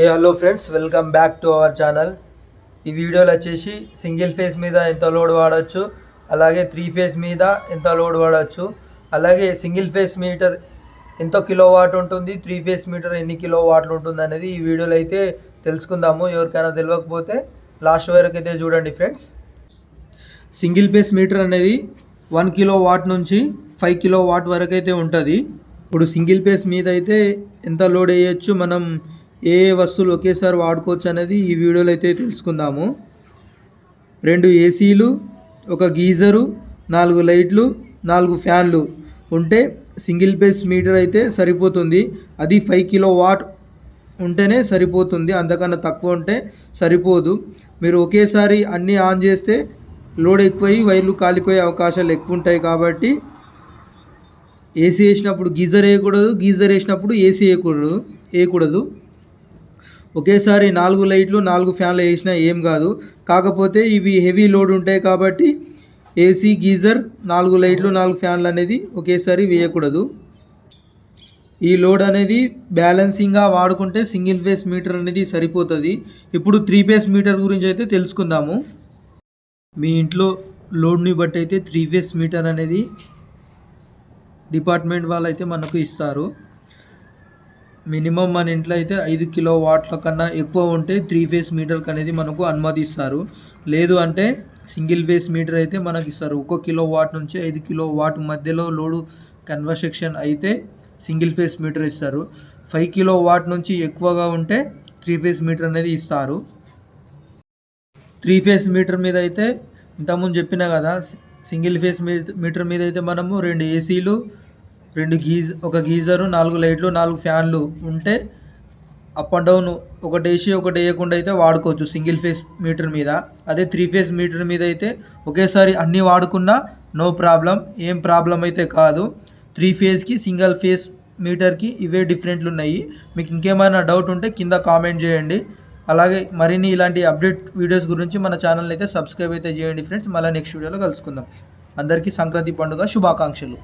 A hello friends welcome back to our channel ఈ వీడియోలో వచ్చేసి సింగిల్ ఫేస్ మీద ఎంత లోడ్ వాడచ్చు అలాగే త్రీ ఫేస్ మీద ఎంత లోడ్ వాడచ్చు అలాగే సింగిల్ ఫేస్ మీటర్ ఎంత కిలో వాట్ ఉంటుంది త్రీ ఫేస్ మీటర్ ఎన్ని కిలో వాట్లు ఉంటుంది అనేది ఈ వీడియోలో అయితే తెలుసుకుందాము. ఎవరికైనా తెలియకపోతే లాస్ట్ వరకు అయితే చూడండి ఫ్రెండ్స్ సింగిల్ ఫేస్ మీటర్ అనేది వన్ కిలో వాట్ నుంచి ఫైవ్ కిలో వాట్ వరకు అయితే ఉంటుంది. ఇప్పుడు సింగిల్ ఫేస్ మీద అయితే ఎంత లోడ్ వేయచ్చు మనం ఏ వస్తువులు ఒకేసారి వాడుకోవచ్చు అనేది ఈ వీడియోలో అయితే తెలుసుకుందాము. రెండు ఏసీలు ఒక గీజరు నాలుగు లైట్లు నాలుగు ఫ్యాన్లు ఉంటే సింగిల్ పేస్ మీటర్ అయితే సరిపోతుంది. అది ఫైవ్ కిలో వాట్ ఉంటేనే సరిపోతుంది. అంతకన్నా తక్కువ ఉంటే సరిపోదు. మీరు ఒకేసారి అన్నీ ఆన్ చేస్తే లోడ్ ఎక్కువై వైర్లు కాలిపోయే అవకాశాలు ఎక్కువ ఉంటాయి కాబట్టి ఏసీ వేసినప్పుడు గీజర్ వేయకూడదు గీజర్ వేసినప్పుడు ఏసీ వేయకూడదు వేయకూడదు. ఒకేసారి నాలుగు లైట్లు నాలుగు ఫ్యాన్లు వేసినా ఏం కాదు. కాకపోతే ఇవి హెవీ లోడ్ ఉంటాయి కాబట్టి ఏసీ గీజర్ నాలుగు లైట్లు నాలుగు ఫ్యాన్లు అనేది ఒకేసారి వేయకూడదు. ఈ లోడ్ అనేది బ్యాలెన్సింగ్గా వాడుకుంటే సింగిల్ ఫేస్ మీటర్ అనేది సరిపోతుంది. ఇప్పుడు త్రీ ఫేస్ మీటర్ గురించి అయితే తెలుసుకుందాము. మీ ఇంట్లో లోడ్ని బట్టి అయితే త్రీ ఫేస్ మీటర్ అనేది డిపార్ట్మెంట్ వాళ్ళు అయితే మనకు ఇస్తారు. మినిమం మన ఇంట్లో అయితే ఐదు కిలో వాట్ల కన్నా ఎక్కువ ఉంటే త్రీ ఫేస్ మీటర్కి అనేది మనకు అనుమతిస్తారు. లేదు అంటే సింగిల్ ఫేస్ మీటర్ అయితే మనకి ఇస్తారు. ఒక కిలో వాట్ నుంచి ఐదు కిలో వాట్ మధ్యలో లోడు కన్వర్సెక్షన్ అయితే సింగిల్ ఫేస్ మీటర్ ఇస్తారు. ఫైవ్ కిలో వాట్ నుంచి ఎక్కువగా ఉంటే త్రీ ఫేస్ మీటర్ అనేది ఇస్తారు. త్రీ ఫేస్ మీటర్ మీద అయితే ఇంతకుముందు చెప్పిన కదా సింగిల్ ఫేస్ మీటర్ మీద అయితే మనము రెండు ఏసీలు రెండు గీజ్ ఒక గీజరు నాలుగు లైట్లు నాలుగు ఫ్యాన్లు ఉంటే అప్ అండ్ డౌన్ ఒకటి వేసి ఒకటి వేయకుండా అయితే వాడుకోవచ్చు సింగిల్ ఫేస్ మీటర్ మీద. అదే త్రీ ఫేస్ మీటర్ మీద అయితే ఒకేసారి అన్నీ వాడుకున్నా నో ప్రాబ్లం ఏం ప్రాబ్లం అయితే కాదు. త్రీ ఫేస్కి సింగిల్ ఫేస్ మీటర్కి ఇవే డిఫరెంట్లు ఉన్నాయి. మీకు ఇంకేమైనా డౌట్ ఉంటే కింద కామెంట్ చేయండి. అలాగే మరిన్ని ఇలాంటి అప్డేట్ వీడియోస్ గురించి మన ఛానల్ అయితే సబ్స్క్రైబ్ అయితే చేయండి ఫ్రెండ్స్. మళ్ళీ నెక్స్ట్ వీడియోలో కలుసుకుందాం. అందరికీ సంక్రాంతి పండుగ శుభాకాంక్షలు.